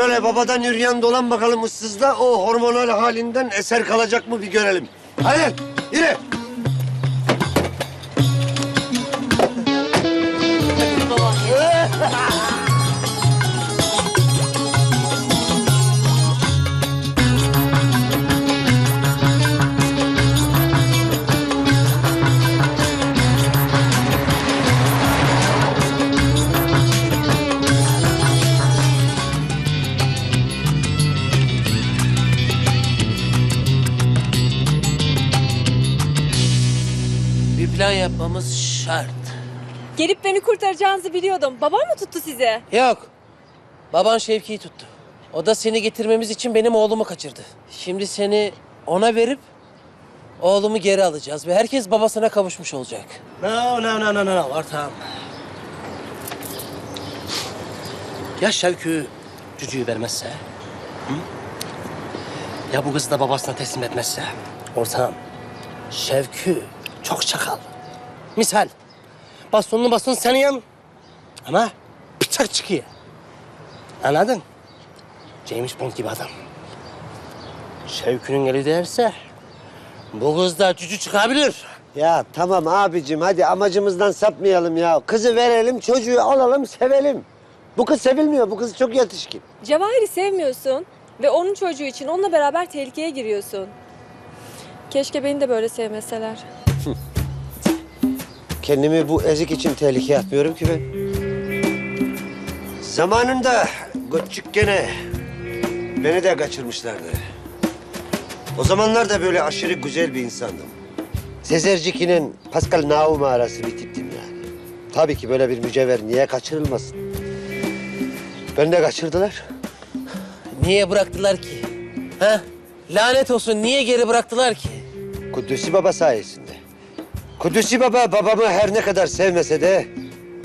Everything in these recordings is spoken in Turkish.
şöyle babadan yürüyen dolan bakalım ıssızda o hormonal halinden eser kalacak mı bir görelim. Hadi yürü. Plan yapmamız şart. Gelip beni kurtaracağınızı biliyordum. Babam mı tuttu sizi? Yok. Baban Şevki'yi tuttu. O da seni getirmemiz için benim oğlumu kaçırdı. Şimdi seni ona verip oğlumu geri alacağız ve herkes babasına kavuşmuş olacak. No, no, no, no, no, ortağım. Ya Şevkü cücüğü vermezse? Hı? Ya bu kızı da babasına teslim etmezse? Ortağım, Şevkü çok çakal. Misal, bastonunu baston sen yan. Ama bıçak çıkıyor. Anladın? James Bond gibi adam. Şevkü'nün eli değerse bu kız da cücü çıkabilir. Ya tamam abicim hadi amacımızdan sapmayalım ya. Kızı verelim çocuğu alalım sevelim. Bu kız sevilmiyor bu kız çok yetişkin. Cevahir'i sevmiyorsun ve onun çocuğu için onunla beraber tehlikeye giriyorsun. Keşke beni de böyle sevmeseler. Kendimi bu ezik için tehlikeye atmıyorum ki ben. Zamanında gene beni de kaçırmışlardı. O zamanlar da böyle aşırı güzel bir insandım. Sezercik'inin Pascal Naum arası bir tiptim yani. Tabii ki böyle bir mücevher niye kaçırılmasın? Beni de kaçırdılar. Niye bıraktılar ki? Ha? Lanet olsun niye geri bıraktılar ki? Kudüs'ü Baba sayesinde. Kudüs'ü Baba babamı her ne kadar sevmese de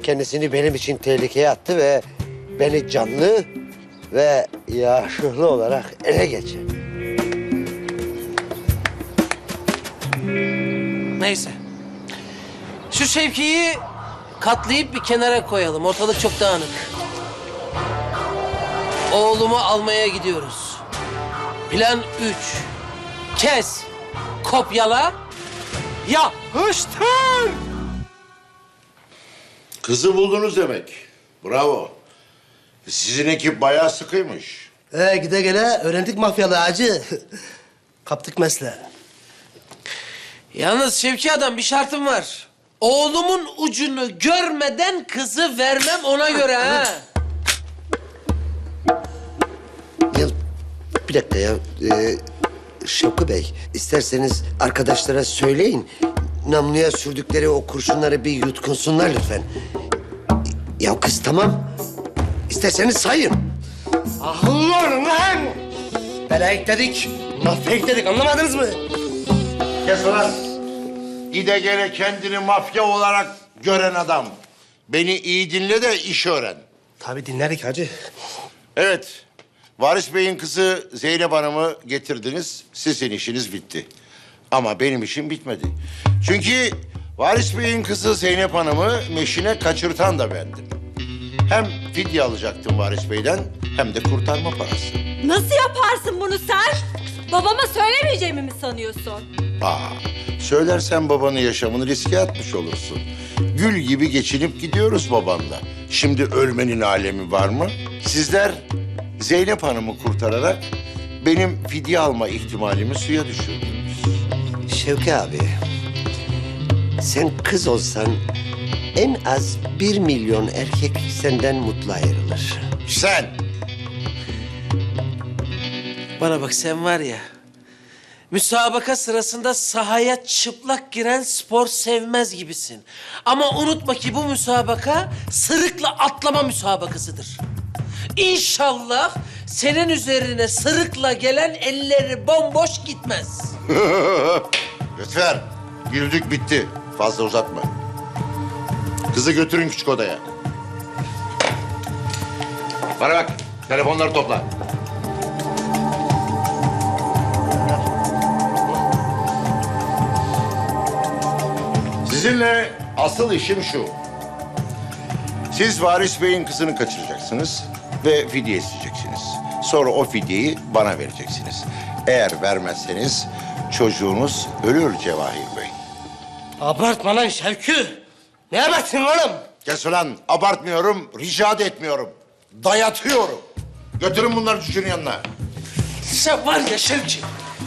kendisini benim için tehlikeye attı ve beni canlı ve yaşlı olarak ele geçirdi. Neyse. Şu Şevki'yi katlayıp bir kenara koyalım. Ortalık çok dağınık. Oğlumu almaya gidiyoruz. Plan üç. Kes. Kopyala. Yapıştır. Kızı buldunuz demek. Bravo. Sizin ekip bayağı sıkıymış. Ee, gide gele öğrendik mafyalı acı. Kaptık mesleği. Yalnız Şevki adam bir şartım var. Oğlumun ucunu görmeden kızı vermem ona göre ha. Ya bir dakika ya. Ee, Şevki Bey, isterseniz arkadaşlara söyleyin. Namluya sürdükleri o kurşunları bir yutkunsunlar lütfen. Ya kız tamam. İsterseniz sayın. Ahlan lan! Belayık dedik, mafya dedik anlamadınız mı? Kes ulan. Gide gele kendini mafya olarak gören adam. Beni iyi dinle de iş öğren. Tabii dinledik hacı. Evet. Varis Bey'in kızı Zeynep Hanım'ı getirdiniz. Sizin işiniz bitti. Ama benim işim bitmedi. Çünkü Varis Bey'in kızı Zeynep Hanım'ı meşine kaçırtan da bendim. Hem fidye alacaktım Varis Bey'den hem de kurtarma parası. Nasıl yaparsın bunu sen? Babama söylemeyeceğimi mi sanıyorsun? Aa, söylersen babanın yaşamını riske atmış olursun. Gül gibi geçinip gidiyoruz babanla. Şimdi ölmenin alemi var mı? Sizler Zeynep Hanım'ı kurtararak benim fidye alma ihtimalimi suya düşürdünüz. Şevki abi, sen kız olsan en az bir milyon erkek senden mutlu ayrılır. Sen Bana bak sen var ya. Müsabaka sırasında sahaya çıplak giren spor sevmez gibisin. Ama unutma ki bu müsabaka sırıkla atlama müsabakasıdır. İnşallah senin üzerine sırıkla gelen elleri bomboş gitmez. Lütfen güldük bitti. Fazla uzatma. Kızı götürün küçük odaya. Bana bak telefonları topla. Sizinle asıl işim şu. Siz Varis Bey'in kızını kaçıracaksınız ve fidye isteyeceksiniz. Sonra o fidyeyi bana vereceksiniz. Eğer vermezseniz çocuğunuz ölür Cevahir Bey. Abartma lan Şevkü. Ne abarttın oğlum? Kes ulan abartmıyorum, rica da etmiyorum. Dayatıyorum. Götürün bunları çocuğun yanına. Sen var ya Şevki,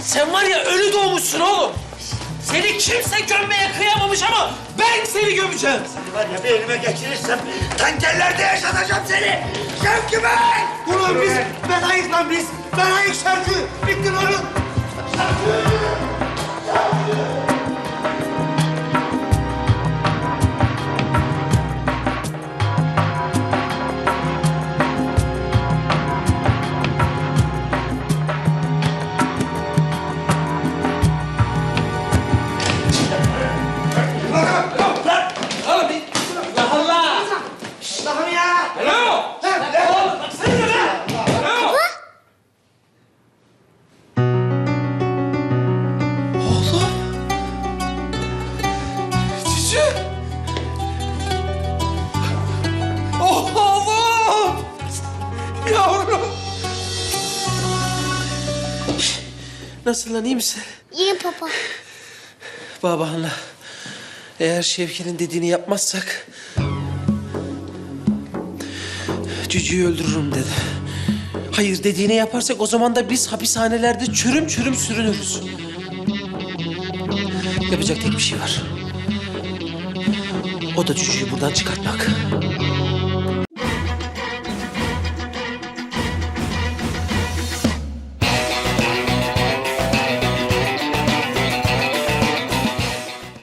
sen var ya ölü doğmuşsun oğlum. Seni kimse gömmeye kıyamamış ama ben seni gömeceğim. Var ya bir elime geçirirsem tankerlerde yaşatacağım seni. Şevki Bey! Ulan biz, ben ayık lan biz. Ben ayık şarkı. Bittin. Oğlum Nasıl lan iyi misin? İyi baba. Baba anla. Eğer Şevki'nin dediğini yapmazsak... Cücü'yü öldürürüm dedi. Hayır dediğini yaparsak o zaman da biz hapishanelerde çürüm çürüm sürünürüz. Yapacak tek bir şey var. O da Cücü'yü buradan çıkartmak.